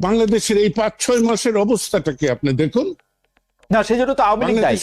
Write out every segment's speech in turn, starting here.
বাংলাদেশের এই পাঁচ ছয় মাসের অবস্থাটাকে আপনি দেখুন? না সেই জন্য তো আওয়ামী লীগ দায়ী।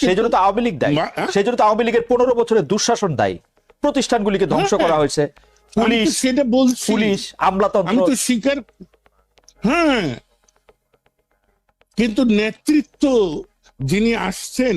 সেই জন্য তো আওয়ামী লীগ দায়ী। হ্যাঁ? সেই জন্য তো আওয়ামী লীগের পনেরো বছরের দুঃশাসন দায়ী। প্রতিষ্ঠানগুলিকে ধ্বংস হ্যাঁ। করা হয়েছে। পুলিশ সেটা বলছি। পুলিশ আমি আমলাতন্ত্র তো স্বীকার হ্যাঁ। কিন্তু নেতৃত্ব যিনি আসছেন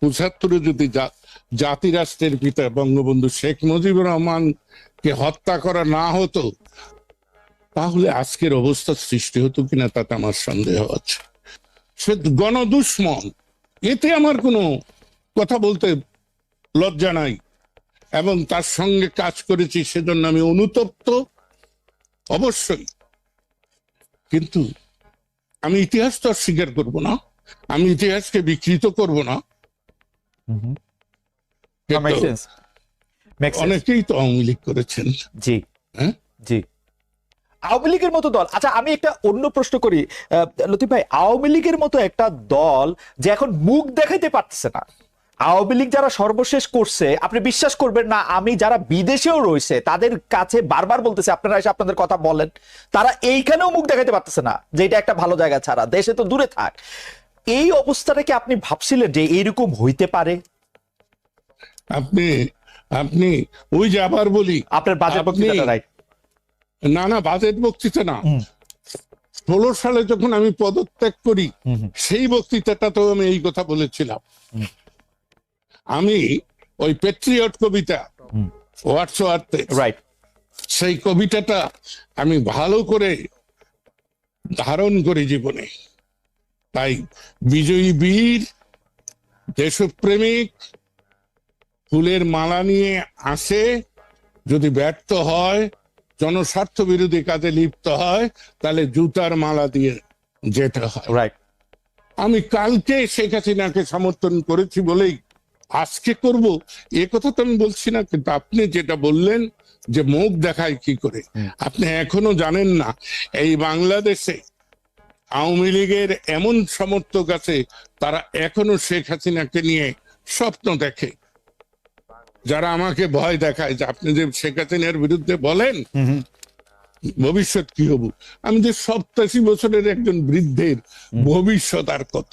পঁচাত্তরে যদি জা- জাতি রাষ্ট্রের পিতা বঙ্গবন্ধু শেখ মুজিবুর রহমানকে হত্যা করা না হতো, তাহলে আজকের অবস্থা সৃষ্টি হতো কিনা তাতে আমার সন্দেহ আছে। সে গণদুশ্মন, এতে আমার কোনো কথা বলতে লজ্জা নাই, এবং তার সঙ্গে কাজ করেছি সেজন্য আমি অনুতপ্ত, অবশ্যই। কিন্তু আমি ইতিহাস তো আর স্বীকার করব না, আমি ইতিহাসকে বিকৃত করব না অনেকেই তো আওয়ামী লীগ করেছেন। জি। হ্যাঁ? জি। আওয়ামী লীগের মতো দল। আচ্ছা আমি একটা অন্য প্রশ্ন করি। লতিফ ভাই আওয়ামী লীগের মতো একটা দল যে এখন মুখ দেখাইতে পারতেছে না। আওয়ামী লীগ যারা সর্বশেষ করছে আপনি বিশ্বাস করবেন না আমি যারা বিদেশেও রয়েছে তাদের কাছে বারবার বলতেছে আপনারা এসে আপনাদের কথা বলেন তারা এইখানেও মুখ দেখাইতে পারতেছে না যে এটা একটা ভালো জায়গা ছাড়া দেশে তো দূরে থাক। এই অবস্থাটাকে আপনি ভাবছিলেন যে এইরকম হইতে পারে? আপনি আপনি ওই যে আবার বলি আপনার বাজেট বক্তৃতাটা রাইট না না বাজেট বক্তৃতা না। ষোলো সালে যখন আমি পদত্যাগ করি। সেই বক্তৃতাটাতেও আমি এই কথা বলেছিলাম। আমি ওই পেট্রিয়ট কবিতা। হোয়াটসঅ্যাপে রাইট সেই কবিতাটা আমি ভালো করে ধারণ করি জীবনে। তাই বিজয়ী বীর দেশপ্রেমিক ফুলের মালা নিয়ে আসে যদি ব্যর্থ হয় জনস্বার্থ বিরোধী কাজে লিপ্ত হয় তাহলে জুতার মালা দিয়ে যেতে হয়। রাইট আমি কালকে শেখ হাসিনাকে সমর্থন করেছি বলেই আজকে করব। এ কথা তো আমি বলছি না কিন্তু আপনি যেটা বললেন যে মুখ দেখায় কি করে? আপনি এখনও জানেন না এই বাংলাদেশে আওয়ামী লীগের এমন সমর্থক আছে তারা এখনও শেখ হাসিনাকে নিয়ে স্বপ্ন দেখে। যারা আমাকে ভয় দেখায় যে আপনি যে শেখ হাসিনার বিরুদ্ধে বলেন ভবিষ্যৎ কি হব? আমি যে সপ্তাশি বছরের একজন বৃদ্ধের ভবিষ্যৎ আর কত?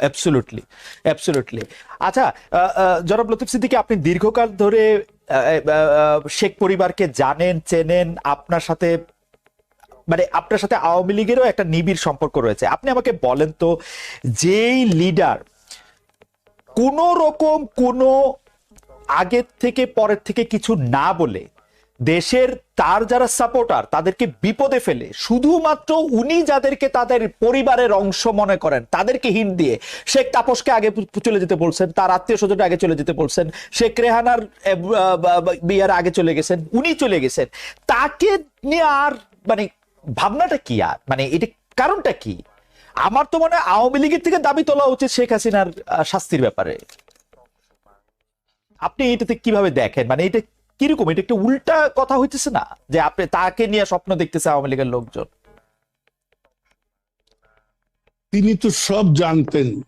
অ্যাবসলুটলি অ্যাবসলুটলি আচ্ছা জনাব লতিফ সিদ্দিকী আপনি দীর্ঘকাল ধরে শেখ পরিবারকে জানেন চেনেন আপনার সাথে মানে আপনার সাথে আওয়ামী লীগেরও একটা নিবিড় সম্পর্ক রয়েছে। আপনি আমাকে বলেন তো, যেই লিডার কোন রকম কোনো আগের থেকে পরের থেকে কিছু না বলে দেশের তার যারা সাপোর্টার তাদেরকে বিপদে ফেলে, শুধুমাত্র উনি যাদেরকে তাদের পরিবারের অংশ মনে করেন, তাদেরকে হিট দিয়ে, শেখ তাপসকে আগে চলে যেতে বলছেন, তার আত্মীয় স্বজনটা আগে চলে যেতে বলছেন, শেখ রেহানার বিয়ার আগে চলে গেছেন, উনি চলে গেছেন। তাকে নিয়ে আর মানে ভাবনাটা কি আর? মানে এটা কারণটা কি? আমার তো মনে হয় আওয়ামী লীগের থেকে দাবি তোলা উচিত শেখ হাসিনার শাস্তির ব্যাপারে। আপনি এটাতে কীভাবে দেখেন? মানে এটা কীরকম? এটা একটা উল্টা কথা হইতেছে না? যে আপনি তাকে নিয়ে স্বপ্ন দেখতেছে আওয়ামী লীগের লোকজন। তিনি তো সব জানতেন।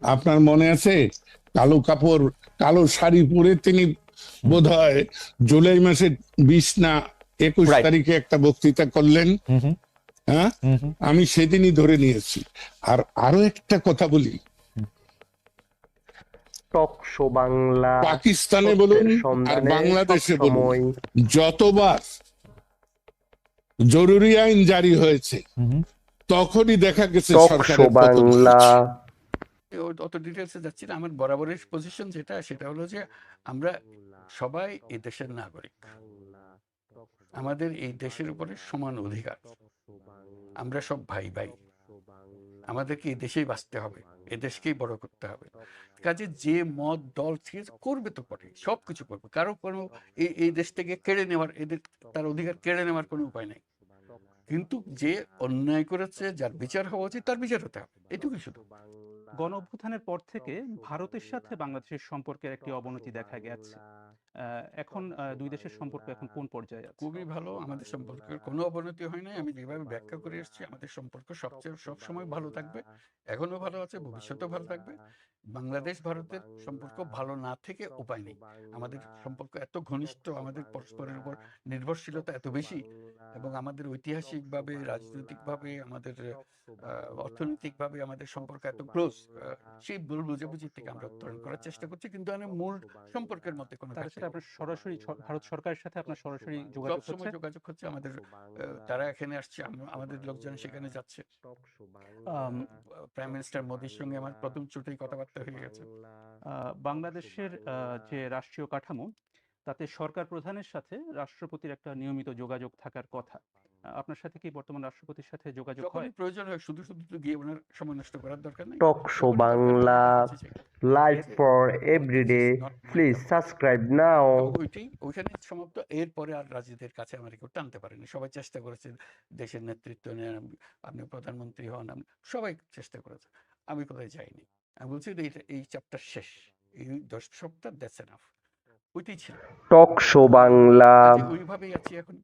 আপনার মনে আছে? কালো কাপড়, কালো শাড়ি পরে তিনি বোধ হয় জুলাই মাসের বিশ না একুশ তারিখে একটা বক্তৃতা করলেন। হ্যাঁ? আমি সেদিনই ধরে নিয়েছি। আর আরও একটা কথা বলি। বাংলা পাকিস্তানে বলুন আর বাংলাদেশে বলুন যতবার জরুরি আইন জারি হয়েছে তখনই দেখা গেছে সরকারের বাংলা। অত ডিটেলসে যাচ্ছি না আমার বরাবরের পজিশন যেটা সেটা হলো যে আমরা সবাই এই দেশের নাগরিক। আমাদের এই দেশের উপরে সমান অধিকার। আমরা সব ভাই ভাই। আমাদেরকে এই দেশেই বাঁচতে হবে এ দেশকেই বড় করতে হবে। কাজে যে মত, দল ঠিক করবে তো করে সব কিছু করবে। কারও কোনো এই এই দেশ থেকে কেড়ে নেওয়ার, এদের তার অধিকার কেড়ে নেওয়ার কোনো উপায় নেই। কিন্তু যে অন্যায় করেছে, যার বিচার হওয়া উচিত, তার বিচার হতে হবে, এটুকুই শুধু। গণ অভ্যুত্থানের পর থেকে ভারতের সাথে বাংলাদেশের সম্পর্কের একটি অবনতি দেখা গেছে। এখন দুই দেশের সম্পর্ক এখন কোন পর্যায়ে আছে? খুবই ভালো আমাদের সম্পর্কের কোনো অবনতি হয় নাই। আমি যেভাবে ব্যাখ্যা করে এসেছি আমাদের সম্পর্ক সবচেয়ে সবসময় ভালো থাকবে এখনও ভালো আছে ভবিষ্যতেও ভালো থাকবে। বাংলাদেশ ভারতের সম্পর্ক ভালো না থেকে উপায় নেই। আমাদের সম্পর্ক এত ঘনিষ্ঠ আমাদের পরস্পরের উপর নির্ভরশীলতা এত বেশি এবং আমাদের ঐতিহাসিকভাবে রাজনৈতিকভাবে আমাদের অর্থনৈতিকভাবে আমাদের সম্পর্ক এত ক্লোজ সেই ভুল বুঝাবুঝি থেকে আমরা উত্তরণ করার চেষ্টা করছি। কিন্তু আমি মূল সম্পর্কের মধ্যে কোনো সাথে আপনার সরাসরি ভারত সরকারের সাথে আপনার সরাসরি যোগাযোগ হচ্ছে সময় যোগাযোগ হচ্ছে আমাদের তারা এখানে আসছে আমাদের লোকজন সেখানে যাচ্ছে। প্রাইম মিনিস্টার মোদির সঙ্গে আমার প্রথম চুটেই কথাবার্তা হয়ে গেছে। আহ, বাংলাদেশের আহ, যে রাষ্ট্রীয় কাঠামো তাতে সরকার প্রধানের সাথে রাষ্ট্রপতির একটা নিয়মিত যোগাযোগ থাকার কথা। আপনার সাথে কি বর্তমান রাষ্ট্রপতির সাথে যোগাযোগ হয়? প্রয়োজন হয় শুধু শুধু তো গিয়ে ওনার সময় নষ্ট করার দরকার নেই। Talk show Bangla. Live for everyday please subscribe now ওইটাই ওইখানে সমাপ্ত। এরপরে আর রাজনীতির কাছে আমার কেউ টানতে পারেনি। সবাই চেষ্টা করেছে দেশের নেতৃত্ব নেন আপনি- প্রধানমন্ত্রী হন আপনি সবাই চেষ্টা করেছে। আমি কোথায় যাইনি? আমি বলছি যে এইটা- এই চ্যাপ্টার শেষ। এই দশ সপ্তাহ দ্যাটস এনাফ ওইটাই ছিল। Talk show Bangla. কাজে ওইভাবেই আছি এখন।